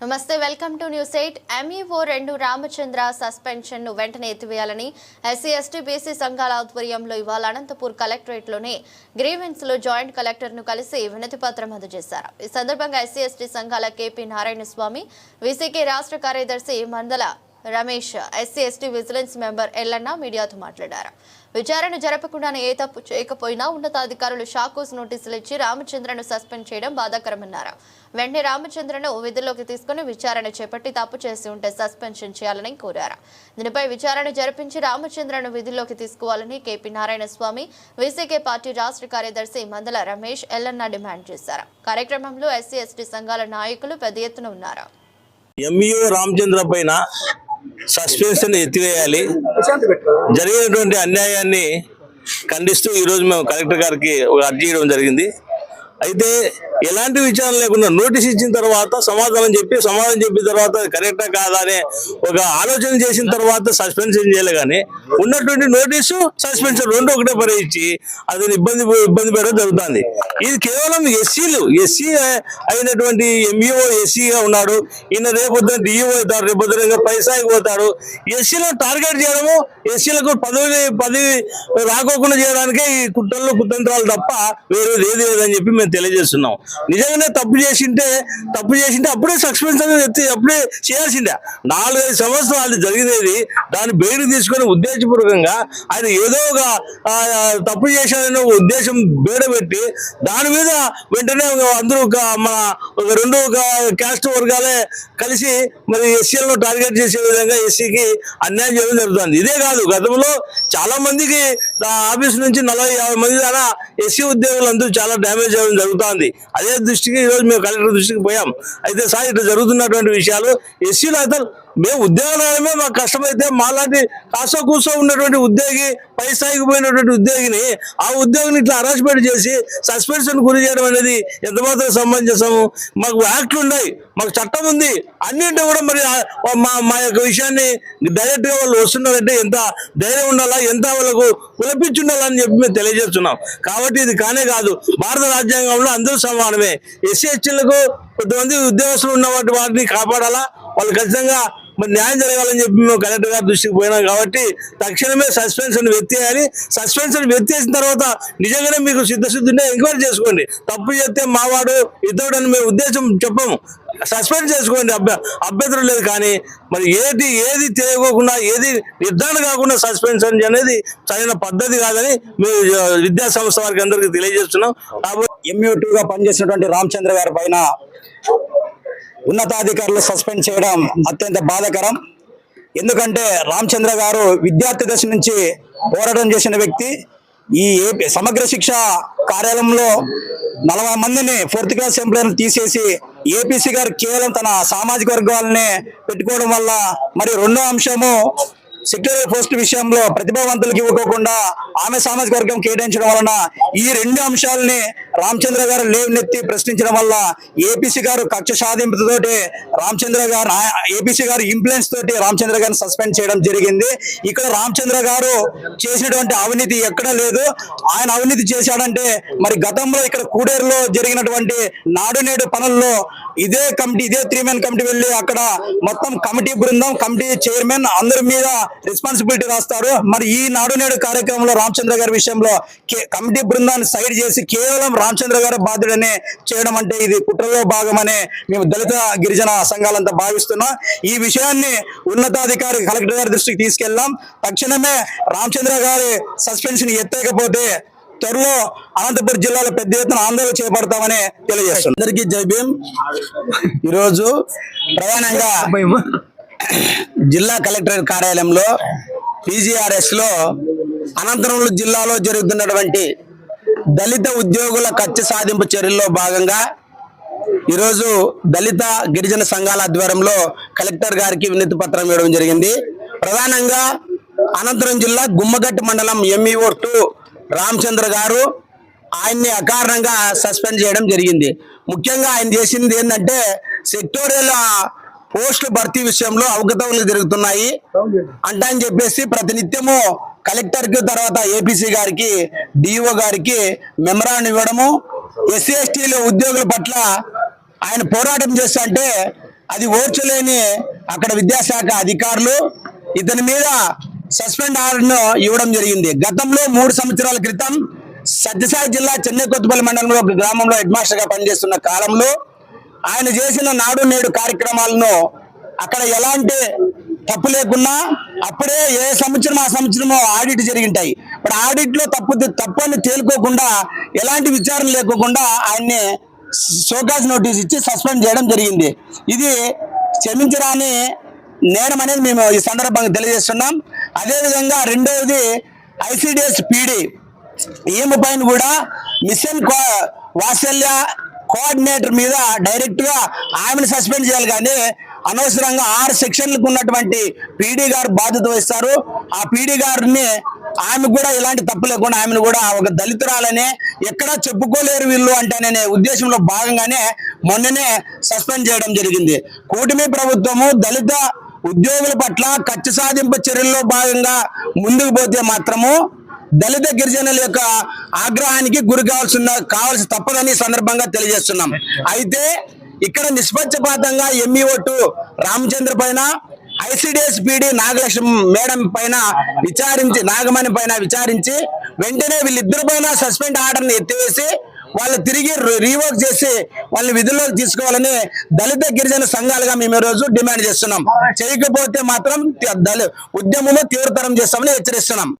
నమస్తే welcome to news eight. MEO రెండు రామచంద్ర సస్పెన్షన్ను వెంటనే ఎత్తివేయాలని ఎస్సీ ఎస్టీ బీసీ సంఘాల ఆధ్వర్యంలో ఇవాళ అనంతపూర్ కలెక్టరేట్లోని గ్రీవెన్స్లో జాయింట్ కలెక్టర్ను కలిసి వినతి పత్రం అందజేశారు. ఈ సందర్భంగా ఎస్సీ ఎస్టీ సంఘాల కేపీ నారాయణ స్వామి వీసీకే రాష్ట్ర కార్యదర్శి Mandala Ramesh SC ST vigilance member Yellanna మీడియాతో మాట్లాడారు. విచారణ జరపకుండానే ఏ తప్పు చేయకపోయినా ఉన్నతాధికారులు షాకోస్ నోటీసులు ఇచ్చి రామచంద్రను సస్పెండ్ చేయడం బాధాకరమన్నారు. వెంటనే రామచంద్రను విధుల్లోకి తీసుకుని విచారణ చేపట్టి తప్పు చేసి ఉంటే సస్పెన్షన్ చేయాలని కోరారు. దీనిపై విచారణ జరిపించి రామచంద్రను విధుల్లోకి తీసుకోవాలని KP Narayana Swamy VCK party రాష్ట్ర కార్యదర్శి మందల రమేష్ ఎల్లన్న డిమాండ్ చేశారు. కార్యక్రమంలో ఎస్సీ ఎస్టీ సంఘాల నాయకులు పెద్ద ఎత్తున ఉన్నారు. ఎంఈఓ రామచంద్ర పైన సస్పెన్షన్ ఎత్తివేయాలి. జరిగినటువంటి అన్యాయాన్ని ఖండిస్తూ ఈరోజు మేము కలెక్టర్ గారికి ఒక అర్జీ ఇవ్వడం జరిగింది. అయితే ఎలాంటి విచారణ లేకుండా నోటీస్ ఇచ్చిన తర్వాత సమాధానం చెప్పి సమాధానం చెప్పిన తర్వాత అది కరెక్టా కాదా అనే ఒక ఆలోచన చేసిన తర్వాత సస్పెన్షన్ చేయలే కానీ ఉన్నటువంటి నోటీసు సస్పెన్షన్ రెండు ఒకటే పని ఇచ్చి అతను ఇబ్బంది ఇబ్బంది పెట్టడం జరుగుతుంది. ఇది కేవలం ఎస్సీలు ఎస్సీ అయినటువంటి ఎంఈఓ ఎస్సీగా ఉన్నాడు. ఈయన రేపొద్దున డిఈఓ అవుతారు రేపొద్దున పైసాకి పోతారు ఎస్సీలను టార్గెట్ చేయడము ఎస్సీలకు పదవి పదవి రాకోకుండా చేయడానికే ఈ కుట్రలు కుతంత్రాలు తప్ప వేరేది ఏది లేదని చెప్పి మేము తెలియజేస్తున్నాం. నిజంగానే తప్పు చేసింటే తప్పు చేసింటే అప్పుడే సస్పెన్షన్ ఎత్తి అప్పుడే చేయాల్సిందే. నాలుగైదు సంవత్సరాలు జరిగినది దాన్ని బెయిల్ తీసుకొని ఉద్దేశపూర్వకంగా ఆయన ఏదో ఒక తప్పు చేశాడనే ఉద్దేశం బేడబెట్టి దాని మీద వెంటనే అందరూ ఒక మన ఒక రెండు ఒక క్యాస్ట్ వర్గాలే కలిసి మరి ఎస్సీలను టార్గెట్ చేసే విధంగా ఎస్సీకి అన్యాయం చేయడం జరుగుతుంది. ఇదే కాదు గతంలో చాలా మందికి ఆఫీస్ నుంచి నలభై యాభై మంది దాకా ఎస్సీ ఉద్యోగులందరూ చాలా డ్యామేజ్ అవ్వడం జరుగుతోంది. అదే దృష్టికి ఈరోజు మేము కలెక్టర్ దృష్టికి పోయాం. అయితే సార్ ఇట్లా జరుగుతున్నటువంటి విషయాలు ఎస్సీలు అయితే మేము ఉద్యోగాలు మాకు కష్టమైతే మాలాంటి కాసో కూసో ఉన్నటువంటి ఉద్యోగి పైసాయికి పోయినటువంటి ఉద్యోగిని ఆ ఉద్యోగిని ఇట్లా హరాస్మెంట్ చేసి సస్పెన్షన్ గురి చేయడం అనేది ఎంతమాత్రం సమంజసము? మాకు యాక్ట్లు ఉన్నాయి మాకు చట్టం ఉంది. అన్నింటి కూడా మరి మా మా యొక్క విషయాన్ని డైరెక్ట్గా వాళ్ళు వస్తున్నారంటే ఎంత ధైర్యం ఉండాలా ఎంత వాళ్ళకు కులపించి ఉండాలని చెప్పి మేము తెలియజేస్తున్నాం. కాబట్టి ఇది కానే కాదు భారత రాజ్యాంగంలో అందరూ సమానమే. ఎస్సీ ఎస్టీలకు కొంతమంది ఉద్యోగస్తులు ఉన్న వాటి వాటిని కాపాడాలా? వాళ్ళు ఖచ్చితంగా మరి న్యాయం జరగాలని చెప్పి మేము కలెక్టర్ గారి దృష్టికి పోయినాం కాబట్టి తక్షణమే సస్పెన్షన్ ఎత్తేయాలి సస్పెన్షన్ ఎత్తేసిన తర్వాత నిజంగానే మీకు సిద్ధశుద్ధి ఉంటే ఎంక్వైరీ చేసుకోండి. తప్పు చేస్తే మావాడు ఇతడు అని మేము ఉద్దేశం చెప్పము. సస్పెండ్ చేసుకోండి అభ్య అభ్యంతరం లేదు కానీ మరి ఏది ఏది తెలియకోకుండా ఏది నిర్ధారణ కాకుండా సస్పెన్షన్ అనేది సరైన పద్ధతి కాదని మేము విద్యా సంస్థ వారికి అందరికీ తెలియజేస్తున్నాం. కాబట్టి ఎంయూ పనిచేసినటువంటి రామచంద్ర గారి పైన ఉన్నతాధికారులు సస్పెండ్ చేయడం అత్యంత బాధకరం. ఎందుకంటే రామచంద్ర గారు విద్యార్థి దశ నుంచి పోరాటం చేసిన వ్యక్తి. ఈ ఏపీ సమగ్ర శిక్ష కార్యాలయంలో నలభై మందిని ఫోర్త్ క్లాస్ ఎంప్లాయర్లు తీసేసి ఏపీసీ గారు కేవలం తన సామాజిక వర్గాలనే పెట్టుకోవడం వల్ల మరి రెండో అంశము సెక్యూరిటీ పోస్ట్ విషయంలో ప్రతిభావంతులకు ఇవ్వకోకుండా ఆమె సామాజిక వర్గం కేటాయించడం వలన ఈ రెండు అంశాలని రామచంద్ర గారు లేవనెత్తి ప్రశ్నించడం వల్ల ఏపీసీ గారు కక్ష సాధింపుతోటి రామచంద్ర గారు ఏపీసీ గారు ఇంప్లూయెన్స్ తోటి రామచంద్ర గారిని సస్పెండ్ చేయడం జరిగింది. ఇక్కడ రామచంద్ర గారు చేసినటువంటి అవినీతి ఎక్కడ లేదు. ఆయన అవినీతి చేశాడంటే మరి గతంలో ఇక్కడ కూడేరులో జరిగినటువంటి నాడు నేడు పనుల్లో ఇదే కమిటీ ఇదే త్రీ మెన్ కమిటీ వెళ్ళి అక్కడ మొత్తం కమిటీ బృందం కమిటీ చైర్మన్ అందరి మీద రెస్పాన్సిబిలిటీ రాస్తారు. మరి ఈ నాడు నేడు కార్యక్రమంలో రామచంద్ర గారి విషయంలో కే- కమిటీ బృందాన్ని సైడ్ చేసి కేవలం రామచంద్ర గారి బాధ్యుడని చేయడం అంటే ఇది కుట్రలో భాగమని మేము దళిత గిరిజన సంఘాలంతా భావిస్తున్నాం. ఈ విషయాన్ని ఉన్నతాధికారి కలెక్టర్ గారి దృష్టికి తీసుకెళ్ళాం తక్షణమే రామచంద్ర గారి సస్పెన్షన్ ఎత్తకపోతే త్వరలో అనంతపురం జిల్లాలో పెద్ద ఎత్తున ఆందోళన చేపడతామని తెలియజేస్తుంది అందరికీ జై భీమ్. ఈరోజు ప్రధానంగా జిల్లా కలెక్టర్ కార్యాలయంలో పీజీఆర్ఎస్లో అనంతపురం జిల్లాలో జరుగుతున్నటువంటి దళిత ఉద్యోగుల ఖర్చు సాధింపు చర్యల్లో భాగంగా ఈరోజు దళిత గిరిజన సంఘాల ఆధ్వర్యంలో కలెక్టర్ గారికి వినతి పత్రం ఇవ్వడం జరిగింది. ప్రధానంగా అనంతపురం జిల్లా గుమ్మగట్టి మండలం ఎంఈఓ టూ రామచంద్ర గారు ఆయన్ని అకారణంగా సస్పెండ్ చేయడం జరిగింది. ముఖ్యంగా ఆయన చేసింది ఏంటంటే సెక్టోరియల్ పోస్టుల భర్తీ విషయంలో అవకతవకలు జరుగుతున్నాయి అంట అని చెప్పేసి ప్రతినిత్యము కలెక్టర్కి తర్వాత ఏపీసీ గారికి డిఓ గారికి మెమరాన్ ఇవ్వడము ఎస్సీ ఎస్టీల ఉద్యోగుల పట్ల ఆయన పోరాటం చేస్తుంటే అది ఓర్చలేని అక్కడ విద్యాశాఖ అధికారులు ఇతని మీద సస్పెండ్ ఆర్డర్ను ఇవ్వడం జరిగింది. గతంలో మూడు సంవత్సరాల క్రితం సత్యసాయి జిల్లా చెన్నై కొత్తపల్లి మండలంలో ఒక గ్రామంలో హెడ్ మాస్టర్గా పనిచేస్తున్న కాలంలో ఆయన చేసిన నాడు నేడు కార్యక్రమాలను అక్కడ ఎలాంటి తప్పు లేకున్నా అప్పుడే ఏ సంవత్సరం ఆ సంవత్సరమో ఆడిట్ జరిగింటాయి. ఇప్పుడు ఆడిట్లో తప్పు తప్పు అని తేలుకోకుండా ఎలాంటి విచారణ లేకోకుండా ఆయన్ని షోకాజ్ నోటీస్ ఇచ్చి సస్పెండ్ చేయడం జరిగింది. ఇది క్షమించరాని నేరం అనేది మేము ఈ సందర్భంగా తెలియజేస్తున్నాం. అదేవిధంగా రెండవది ఐసిడిఎస్ పీడీ. ఈమె పైన కూడా మిషన్ కో- వాత్సల్య కోఆర్డినేటర్ మీద డైరెక్ట్గా ఆమెను సస్పెండ్ చేయాలి. కానీ అనవసరంగా ఆరు సెక్షన్లకు ఉన్నటువంటి పీడీ గారు బాధ్యత వహిస్తారు. ఆ పీడీ గారిని ఆమె కూడా ఇలాంటి తప్పు లేకుండా ఆమెను కూడా ఒక దళితురాలనే ఎక్కడా చెప్పుకోలేరు వీళ్ళు అంటేనే ఉద్దేశంలో భాగంగానే మొన్ననే సస్పెండ్ చేయడం జరిగింది. కూటమి ప్రభుత్వము దళిత ఉద్యోగుల పట్ల ఖర్చు సాధింపు చర్యల్లో భాగంగా ముందుకు పోతే మాత్రము దళిత గిరిజనుల యొక్క ఆగ్రహానికి గురి కావాల్సిన కావాల్సి తప్పదని సందర్భంగా తెలియజేస్తున్నాం. అయితే ఇక్కడ నిష్పక్షపాతంగా ఎంఈఓ ఓటు రామచంద్ర పైన ఐసిడిఎస్ పిడి నాగలక్ష్మి మేడం పైన విచారించి నాగమణి పైన విచారించి వెంటనే వీళ్ళిద్దరి పైన సస్పెండ్ ఆర్డర్ని ఎత్తివేసి వాళ్ళు తిరిగి రీవర్క్ చేసి వాళ్ళని విధుల్లోకి తీసుకోవాలని దళిత గిరిజన సంఘాలుగా మేము రోజు డిమాండ్ చేస్తున్నాం. చేయకపోతే మాత్రం దళి తీవ్రతరం చేస్తామని హెచ్చరిస్తున్నాం.